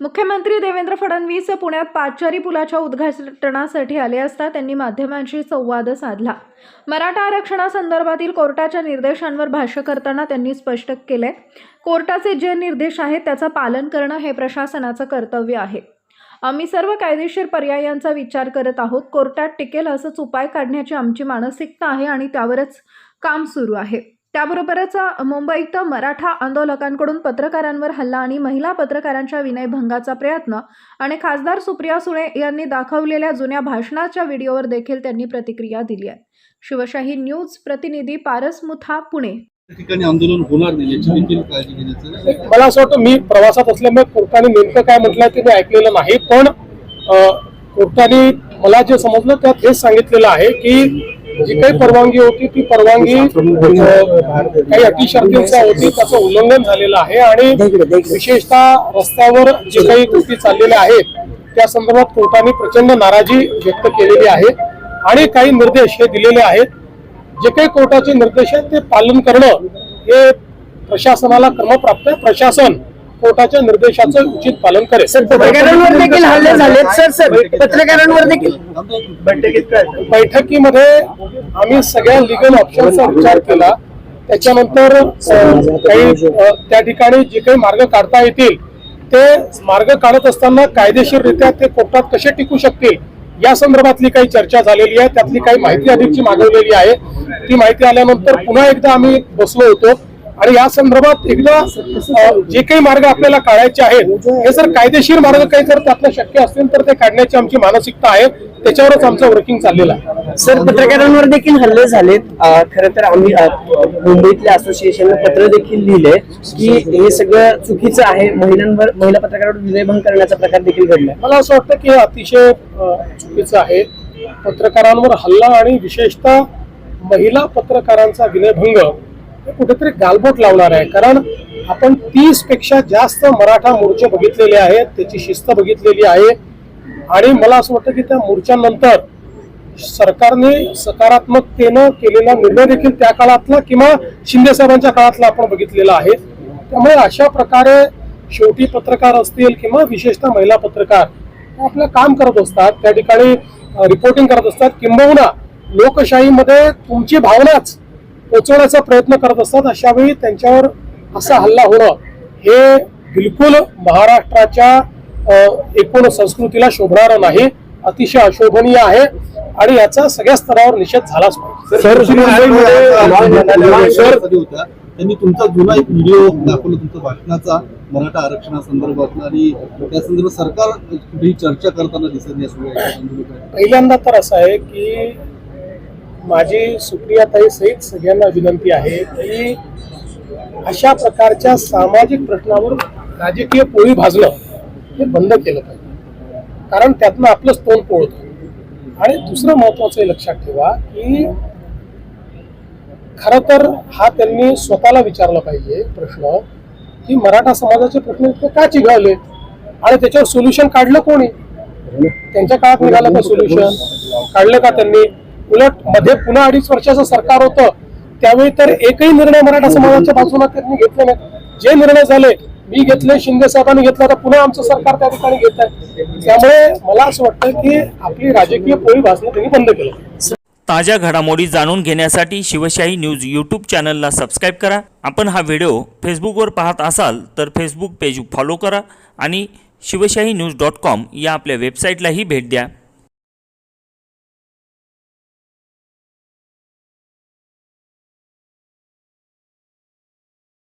मुख्यमंत्री देवेंद्र फडणवीस पुण्यात पाचारी पुलाच्या उद्घाटनासाठी आले असता त्यांनी माध्यमांशी संवाद साधला. मराठा आरक्षणासंदर्भातील कोर्टाच्या निर्देशांवर भाष्य करताना त्यांनी स्पष्ट केले कोर्टाचे जे निर्देश आहेत त्याचं पालन करणं हे प्रशासनाचं कर्तव्य आहे. आम्ही सर्व कायदेशीर पर्यायांचा विचार करत आहोत. कोर्टात टिकेल असंच उपाय काढण्याची आमची मानसिकता आहे आणि त्यावरच काम सुरू आहे. त्याबरोबरच मुंबईत मराठा आंदोलकांकडून पत्रकारांवर हल्ला आणि महिला पत्रकारांच्या विनयभंगाचा प्रयत्न आणि खासदार सुप्रिया सुळे यांनी दाखवलेल्या जुन्या भाषणाच्या व्हिडिओवर देखील त्यांनी प्रतिक्रिया दिली आहे. शिवशाही न्यूज प्रतिनिधी पारस मुथा पुणे. त्या ठिकाणी आंदोलन होणार नाही याची देखील काळजी घेण्याचं मला असं वाटतं मी प्रवासात असल्यामुळे कोर्टाने नेमकं काय म्हटलंय ते मी ऐकलेलं नाही पण कोर्टाने मला जे समजलं त्यात हेच सांगितलेलं आहे की जी काही परवानगी होती ती परवानगी काही अटी शर्तींचा होती त्याचं उल्लंघन झालेलं आहे. आणि विशेषतः रस्त्यावर जे काही कृती चाललेल्या आहेत त्या संदर्भात कोर्टाने प्रचंड नाराजी व्यक्त केलेली आहे. आणि काही निर्देश हे दिलेले आहेत. जे काही कोर्टाचे निर्देश आहेत ते पालन करणं हे प्रशासनाला क्रमप्राप्त आहे. प्रशासन कोर्टाच्या निर्देशाचं उचित पालन करेल. सर पत्रकारांवर देखील हल्ले झालेत सर सर. पत्रकारांवर देखील. बैठकीमध्ये आम्ही सगळ्या लिगल ऑप्शनचा विचार केला. त्याच्यानंतर काही त्या ठिकाणी जे काही मार्ग काढता येतील ते मार्ग काढत असताना कायदेशीररित्या ते कोर्टात कसे टिकू शकतील या संदर्भातली काही चर्चा झालेली आहे. त्यातली काही माहिती अधिकची मागवलेली आहे. ती माहिती आल्यानंतर पुन्हा एकदा आम्ही बसलो होतो. आणि या संदर्भात एकदा जे काही मार्ग आपल्याला काढायचे आहेत हे जर कायदेशीर मार्ग काही जर त्यातनं शक्य असतील तर ते काढण्याची आमची मानसिकता आहे. त्याच्यावरच आमचं वर्किंग चाललेलं आहे. सर पत्रकारांवर देखील हल्ले झालेत. खरं तर आम्ही मुंबईतल्या असोसिएशनला पत्र देखील लिहिले की हे सगळं चुकीचं आहे. महिलांवर महिला पत्रकारांवर विनयभंग करण्याचा प्रकार देखील घडलाय मला असं वाटतं की हे अतिशय चुकीचं आहे. पत्रकारांवर हल्ला आणि विशेषतः महिला पत्रकारांचा विनयभंग हे कुठेतरी गालबोट लावणार आहे. कारण आपण तीसपेक्षा जास्त मराठा मोर्चे बघितलेले आहेत. त्याची शिस्त बघितलेली आहे. आणि मला असं वाटतं की त्या मोर्चानंतर सरकारने सकारात्मकतेनं केलेला निर्णय देखील त्या काळातला किंवा शिंदे साहेबांच्या काळातला आपण बघितलेला आहे. त्यामुळे अशा प्रकारे शेवटी पत्रकार असतील किंवा विशेषतः महिला पत्रकार आपलं काम करत असतात. त्या ठिकाणी रिपोर्टिंग करत असतात. किंबहुना लोकशाहीमध्ये तुमची भावनाच पोचवण्याचा प्रयत्न करत असतात अशा वेळी त्यांच्यावर असा हल्ला होणं हे बिलकुल महाराष्ट्राच्या एकूण संस्कृतीला शोभणारं नाही अतिशय अशोभनीय आहे आणि याचा सगळ्या स्तरावर निषेध झालाच पाहिजे त्यांनी तुमचा जुना एक व्हिडिओ दाखवला तुमच्या भाषणाचा मराठा आरक्षणासंदर्भात आणि त्या संदर्भात सरकार कुठेही चर्चा करताना दिसत नाही. पहिल्यांदा तर असं आहे की माझी सुप्रियाताई सहित सगळ्यांना विनंती आहे की अशा प्रकारच्या सामाजिक प्रश्नावर राजकीय पोळी भाजणं हे बंद केलं पाहिजे. कारण त्यातनं आपलंच तोंड पोळतं. आणि दुसरं महत्वाचं हे लक्षात ठेवा की खर तर हा त्यांनी स्वतःला विचारला पाहिजे प्रश्न की मराठा समाजाचे प्रश्न इतके का चिघळले? आणि त्याच्यावर सोल्युशन काढलं कोणी? त्यांच्या काळात निघालं का सोल्युशन काढलं का त्यांनी? उलटमध्ये पुन्हा अडीच वर्षाचं सरकार होतं त्यावेळी तर एकही निर्णय मराठा समाजाच्या बाजूला त्यांनी घेतले नाही. जे निर्णय झाले मी घेतले शिंदे साहेबांनी घेतला तर पुन्हा आमचं सरकार त्या ठिकाणी घेत आहे. त्यामुळे मला असं वाटतं की आपली राजकीय पोळी भाजणं त्यांनी बंद केलं. ताज्या घडामोडी जाणून घेण्यासाठी शिवशाही न्यूज यूट्यूब चॅनलला सबस्क्राईब करा. आपण हा व्हिडिओ फेसबुकवर पाहत असाल तर फेसबुक पेज फॉलो करा आणि शिवशाही न्यूज डॉट कॉम या आपल्या वेबसाईटलाही भेट द्या.